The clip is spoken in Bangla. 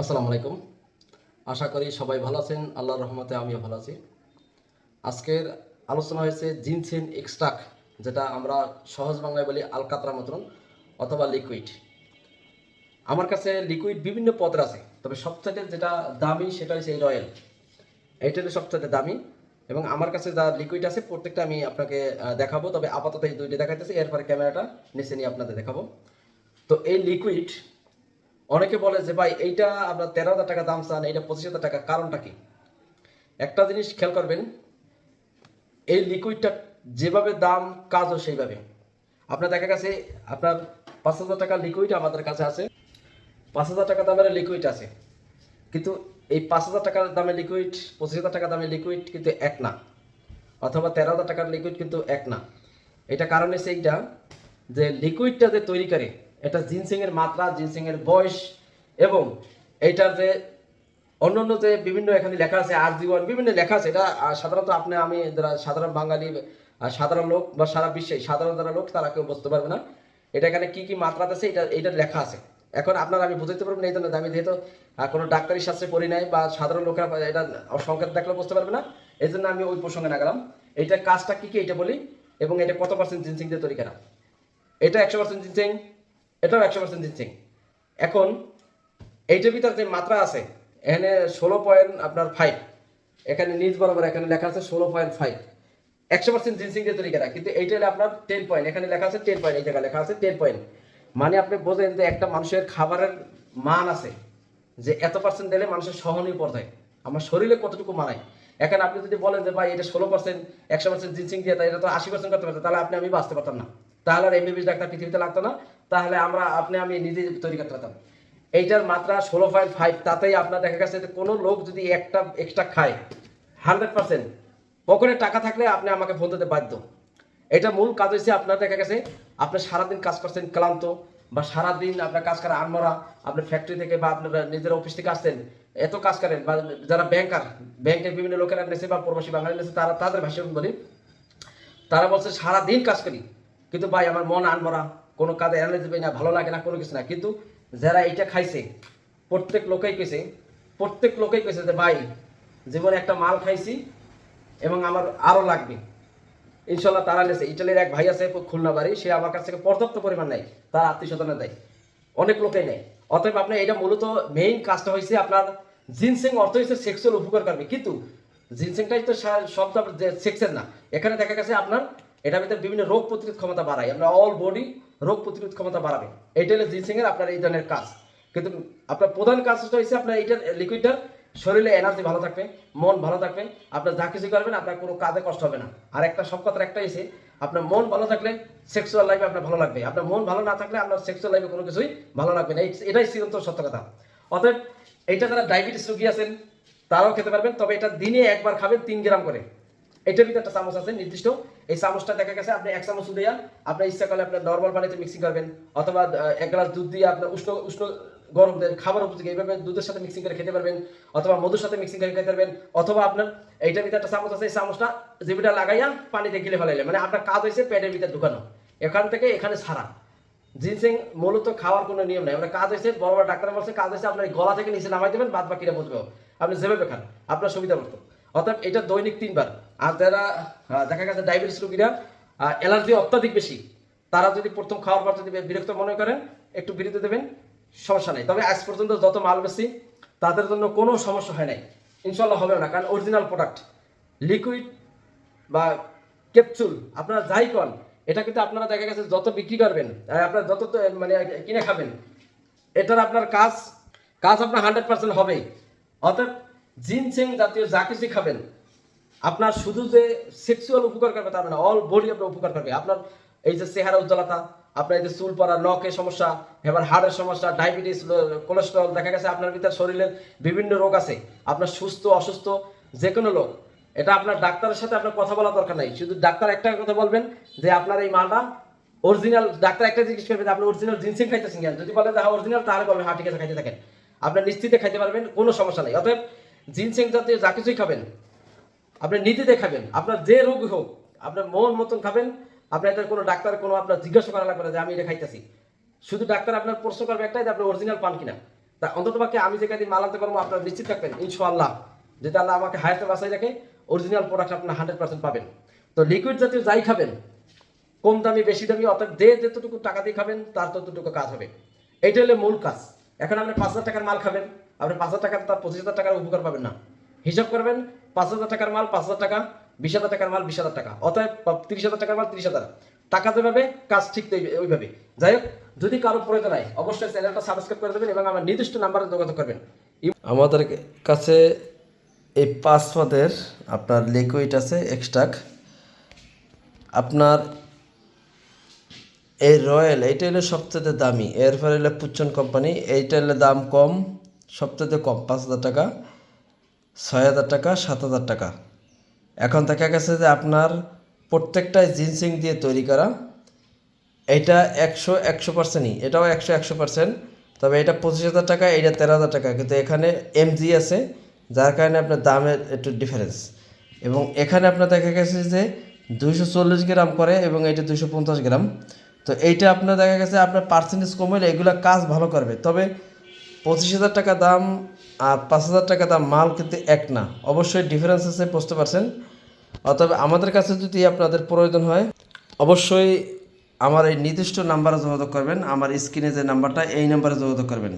আসসালামু আলাইকুম। আশা করি সবাই ভালো আছেন, আল্লাহর রহমতে আমিও ভালো আছি। আজকের আলোচনা হয়েছে জিনসেন এক্সট্রাক, যেটা আমরা সহজ বাংলায় বলি আলকাতরা মতন অথবা লিকুইড। আমার কাছে লিকুইড বিভিন্ন পদের আছে, তবে সবথেকে যেটা দামি সেটা হচ্ছে এই রয়্যাল এইটা হলো সবথেকে দামি, এবং আমার কাছে যা লিকুইড আছে প্রত্যেকটা আমি আপনাকে দেখাবো, তবে আপাতত এই দুইটা দেখাইতেছি, এরপরে ক্যামেরাটা নিচে নিয়ে আপনাদের দেখাবো। তো এই লিকুইড অনেকে বলে যে, ভাই, এইটা আপনার তেরো হাজার টাকা দাম চান, এইটা পঁচিশ হাজার টাকা, কারণটা কি? একটা জিনিস খেয়াল করবেন, এই লিকুইডটা যেভাবে দাম, কাজও সেইভাবে। আপনার দেখা গেছে, আপনার পাঁচ হাজার টাকা লিকুইড আমাদের কাছে আছে, পাঁচ হাজার টাকা দামের লিকুইড আছে। কিন্তু এই পাঁচ হাজার টাকার দামের লিকুইড পঁচিশ হাজার টাকা দামের লিকুইড কিন্তু এক না। অথবা তেরো হাজার টাকার লিকুইড কিন্তু এক না। এটা কারণ হচ্ছে এইটা, যে লিকুইডটা যে তৈরি করে এটা জিনসিংয়ের মাত্রা, জিনসিংয়ের বয়স এবং এইটার যে অন্যান্য যে বিভিন্ন এখানে লেখা আছে, আর জীবন, বিভিন্ন লেখা আছে, এটা সাধারণত আপনি, আমি যারা সাধারণ বাঙালি সাধারণ লোক বা সারা বিশ্বে, সাধারণ যারা লোক, তারা কেউ বুঝতে পারবে না। এটা এখানে কি কি মাত্রা আছে, এটা এটা লেখা আছে। এখন আপনার, আমি বুঝতে পারব না এই জন্য, আমি যেহেতু কোনো ডাক্তারি শাস্ত্রে পড়ি নাই বা সাধারণ লোকেরা এটা সংকেত দেখলে বুঝতে পারবে না, এই জন্য আমি ওই প্রসঙ্গে না গেলাম। এইটার কাজটা কি কি, এটা বলি, এবং এটা কত পার্সেন্ট জিনসিং দিয়ে তৈরি করা? এটা একশো পার্সেন্ট জিনসিং এটাও একশো পার্সেন্ট জিনসিং এখন এইটার ভিতর যে মাত্রা আছে, এখানে ষোলো পয়েন্ট আপনার ফাইভ এখানে নিজ বরাবর এখানে লেখা আছে ষোলো পয়েন্ট ফাইভ একশো পার্সেন্ট জিনসিং দিয়ে তৈরি করা। কিন্তু এইটা হলো আপনার টেন পয়েন্ট এখানে লেখা আছে টেন পয়েন্ট এই জায়গায় লেখা আছে টেন পয়েন্ট মানে আপনি বোঝেন যে একটা মানুষের খাবারের মান আছে, যে এত পার্সেন্ট দিলে মানুষের সহনীয় পর্যায়ে। আমার শরীরে কতটুকু মানায়? এখানে আপনি যদি বলেন যে ভাই এটা ষোলো পার্সেন্ট একশো পার্সেন্ট জিনসিং দিয়ে তাই এটা তো আশি পার্সেন্ট করতে পারতেন, তাহলে আপনি আমি বাঁচতে পারতাম না। তাহলে আর এমবিবিএস ডাক্তার পৃথিবীতে লাগতো না। তাহলে আমরা, আপনি, আমি নিজে তৈরি করতে পারতাম। এইটার মাত্রা ষোলো পয়েন্ট ফাইভ তাতেই আপনার দেখা গেছে কোনো লোক যদি একটা এক্সট্রা খায় হান্ড্রেড পার্সেন্ট পকেটে টাকা থাকলে আপনি আমাকে ফোন দিতে বাধ্য। এটা মূল কাজ হচ্ছে আপনার দেখা গেছে, আপনি সারাদিন কাজ করছেন ক্লান্ত, বা সারাদিন আপনার কাজ করা আনমরা আপনার ফ্যাক্টরি থেকে বা আপনার নিজের অফিস থেকে আসছেন, এত কাজ করেন, বা যারা ব্যাংকার ব্যাংকের বিভিন্ন লোকেরা নেছে বা প্রবাসী বাঙালি নেছে, তারা তাদের ভাষা বলি, তারা বলছে সারাদিন কাজ করি। কিন্তু ভাই, আমার মন আনমরা কোনো কাজে এনার্জি পাই না, ভালো লাগে না, কোনো কিছু না। কিন্তু যারা এইটা খাইছে, প্রত্যেক লোকেই কেছে প্রত্যেক লোকেই কেছে যে, ভাই, জীবনে একটা মাল খাইছি এবং আমার আরও লাগবে। ইনশাল্লাহ তারা নেছে। ইটালির এক ভাই আছে, খুলনা বাড়ি, সে আমার কাছ থেকে পর্যাপ্ত পরিমাণ নেয়, তার আত্মীয় স্বজনে দেয়। অনেক লোকেই নেয়। অতএব আপনার এটা মূলত মেইন কাজটা হয়েছে আপনার জিনসিং অর্থ হয়েছে সেক্সুয়াল উপকার করবে। কিন্তু জিনসিংটাই তো সব সেক্সের না। এখানে দেখা গেছে আপনার এটার ভিতরে বিভিন্ন রোগ প্রতিরোধ ক্ষমতা বাড়ায়। আপনার অল বডি রোগ প্রতিরোধ ক্ষমতা বাড়াবে। এইটা হলো জিনসিং এর আপনার এই ধরনের কাজ। কিন্তু আপনার প্রধান কাজটা হচ্ছে আপনার এইটার লিকুইডটার শরীরে এনার্জি ভালো থাকবে, মন ভালো থাকবে। আপনার যা কিছু করবেন, আপনার কোনো কাজে কষ্ট হবে না। আর একটা সব কথার একটা এসে আপনার মন ভালো থাকলে সেক্সুয়াল লাইফে আপনার ভালো লাগবে। আপনার মন ভালো না থাকলে আপনার সেক্সুয়াল লাইফে কোনো কিছুই ভালো লাগবে না। এটাই চিরন্তন সত্য কথা। অতএব এটা যারা ডায়াবেটিস রোগী আছেন, তারাও খেতে পারবেন। তবে এটা দিনে একবার খাবেন তিন গ্রাম করে। এটার ভিতরে একটা চামচ আছে, নির্দিষ্ট। এই চামচটা দেখা গেছে, আপনি এক চামচ দিয়ে আপনার ইচ্ছা করলে আপনার নর্মাল পানিতে মিক্সিং করবেন, অথবা এক গ্লাস দুধ দিয়ে আপনার উষ্ণ উষ্ণ গরম খাবার উপযোগী, এইভাবে দুধের সাথে মিক্সিং করে খেতে পারবেন, অথবা মধুর সাথে মিক্সিং করে খেতে পারবেন, অথবা আপনার এইটার ভিতরে একটা চামচ আছে, এই চামচটা জিবিটা লাগাইয়া পানিতে গিলে ফেলাইলে মানে আপনার কাজ হয়েছে পেটের ভিতরে ঢুকানো, এখান থেকে এখানে ছাড়া। জিনসিং মূলত খাওয়ার কোনো নিয়ম নাই আমরা কাজ হয়েছে বড় বড় ডাক্তার বলছে, কাজ হয়েছে আপনার গলা থেকে নিচে নামাই দেবেন বাদ বাকিটা বুঝবে। আপনি যেভাবে খান, আপনার সুবিধা মতো অর্থাৎ এটা দৈনিক তিনবার। আর যারা দেখা গেছে ডায়াবেটিস রোগীরা অ্যালার্জি অত্যাধিক বেশি, তারা যদি প্রথম খাওয়ার পর যদি বিরক্ত মনে করেন, একটু বিরতি দেবেন, সমস্যা নেই। তবে আজ পর্যন্ত যত মাল বেশি তাদের জন্য কোনো সমস্যা হয় নাই। ইনশাল্লাহ হবে না, কারণ অরিজিনাল প্রোডাক্ট লিকুইড বা ক্যাপসুল আপনারা যাই কন, এটা কিন্তু আপনারা দেখা গেছে যত বিক্রি করবেন আপনারা যত মানে কিনে খাবেন, এটার আপনার কাজ কাজ আপনার হান্ড্রেড পার্সেন্ট হবেই। অতএব জিনসেং জাতীয় যা কিছু খাবেন আপনার শুধু যে সেক্সুয়াল উপকার করবে তার না অল বডি আপনার উপকার করবে। আপনার এই যে চেহারা উজ্জ্বলতা, আপনার এই যে চুল পড়া নখের সমস্যা, এবার হার্টের সমস্যা ডায়াবেটিস কোলেস্ট্রল দেখা গেছে আপনার ভিতরে শরীরের বিভিন্ন রোগ আছে। আপনার সুস্থ, অসুস্থ যে কোনো লোক এটা আপনার ডাক্তারের সাথে আপনার কথা বলা দরকার নাই। শুধু ডাক্তার একটা কথা বলবেন যে আপনার এই মালটা অরিজিনাল ডাক্তার একটা জিজ্ঞেস করবে যে আপনি অরিজিনাল জিনসিং খাইতেছেন কেন? যদি বলেন হ্যাঁ অরিজিনাল তাহলে বলবেন হ্যাঁ ঠিক আছে, খাইতে থাকেন। আপনার নিশ্চিতে খাইতে পারবেন, কোনো সমস্যা নেই। অতএব জিনসিং জাতীয় যা কিছুই খাবেন আপনি নীতিতে খাবেন। আপনার যে রোগ হোক, আপনার মন মতন খাবেন। আপনার এটার কোনো ডাক্তার, কোনো আপনার জিজ্ঞাসা করা লাগবে না যে আমি এটা খাইতেছি। শুধু ডাক্তার আপনার প্রশ্ন করবে একটাই যে আপনি অরিজিনাল পান কিনা। তা অন্তত পক্ষে আমি যে কাজে মাল আনতে পারব, আপনারা নিশ্চিত থাকবেন, ইনশাআল্লাহ। যদি আল্লাহ আমাকে হায়াতে বাঁচাই রাখে অরিজিনাল প্রোডাক্ট আপনার হান্ড্রেড পার্সেন্ট পাবেন। তো লিকুইড জাতীয় যাই খাবেন, কম দামি, বেশি দামি, অর্থাৎ যে যতটুকু টাকা দিয়ে খাবেন, তার ততটুকু কাজ হবে। এইটা হলো মূল কাজ। এখন আপনি পাঁচ হাজার টাকার মাল খাবেন, আপনি পাঁচ হাজার টাকার, তার পঁচিশ হাজার টাকার উপকার পাবেন না। হিসাব করবেন পাঁচ হাজার টাকার মাল, পাঁচ হাজার টাকা, বিশ হাজার টাকার মাল, বিশ হাজার টাকা। অতএব তিরিশ হাজার টাকার মাল, তিরিশ হাজার। টাকা যেভাবে, কাজ ঠিক ওইভাবে। যাই হোক, যদি কারও প্রয়োজন হয়, অবশ্যই চ্যানেলটা সাবস্ক্রাইব করে দেবেন এবং আমার নির্দিষ্ট নাম্বারে যোগাযোগ করবেন। আমাদের কাছে এই পাঁচ পদের আপনার লিকুইড আছে এক্সট্রাক আপনার এই রয়্যাল এইটা হলো সবচেয়ে দামি। এরপরে হলো পুচ্চন কোম্পানি এইটা হলো দাম কম, সবচেয়ে কম, পাঁচ হাজার টাকা। ছয় হাজার টাকা, সাত হাজার টাকা। এখন দেখা গেছে যে আপনার প্রত্যেকটাই জিনসিং দিয়ে তৈরি করা। এটা একশো একশো পার্সেন্টই এটাও একশো একশো পার্সেন্ট তবে এটা পঁচিশ হাজার টাকা এটা তেরো হাজার টাকা। কিন্তু এখানে এমজি আছে, যার কারণে আপনার দামের একটু ডিফারেন্স এবং এখানে আপনার দেখা গেছে যে দুইশো চল্লিশ গ্রাম করে এবং এটা দুশো পঞ্চাশ গ্রাম। তো এইটা আপনার দেখা গেছে আপনার পার্সেন্টেজ কমলে এগুলো কাজ ভালো করবে। তবে পঁচিশ হাজার টাকা দাম আর পাঁচ হাজার টাকা দাম মাল কিন্তু এক না। অবশ্যই ডিফারেন্স আছে, বুঝতে পারছেন? অতএব আমাদের কাছে যদি আপনাদের প্রয়োজন হয়, অবশ্যই আমার এই নির্দিষ্ট নাম্বারে যোগাযোগ করবেন। আমার স্ক্রিনে যে নাম্বারটা, এই নাম্বারে যোগাযোগ করবেন।